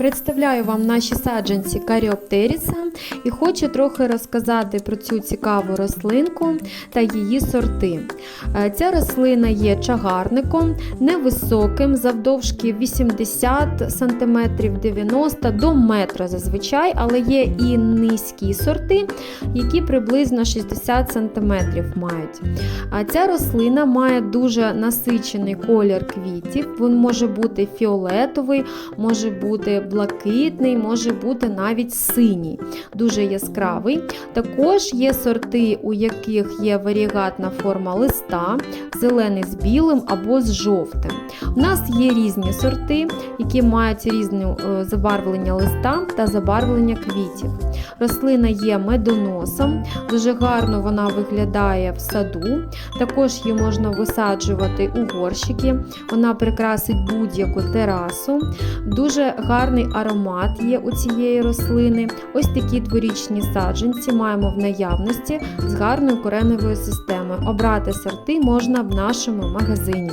Представляю вам наші саджанці Каріоптеріса і хочу трохи розказати про цю цікаву рослинку та її сорти. Е, Ця рослина є чагарником, невисоким, завдовжки 80 см 90 до метра зазвичай, але є і низькі сорти, які приблизно 60 см мають. А ця рослина має дуже насичений колір квітів. Він може бути фіолетовий, може бути блакитний, може бути навіть синій, дуже яскравий. Також є сорти, у яких є варігатна форма листа, зелений з білим або з жовтим. У нас є різні сорти, які мають різне е, забарвлення листа та забарвлення квітів. Рослина є медоносом, дуже гарно вона виглядає в саду. Також її можна висаджувати у горщики. Вона прикрасить будь-яку терасу. Дуже гарний аромат є у цієї рослини. Ось такі дворічні саджанці маємо в наявності з гарною кореневою системою. Обрати сорти можна в нашому магазині.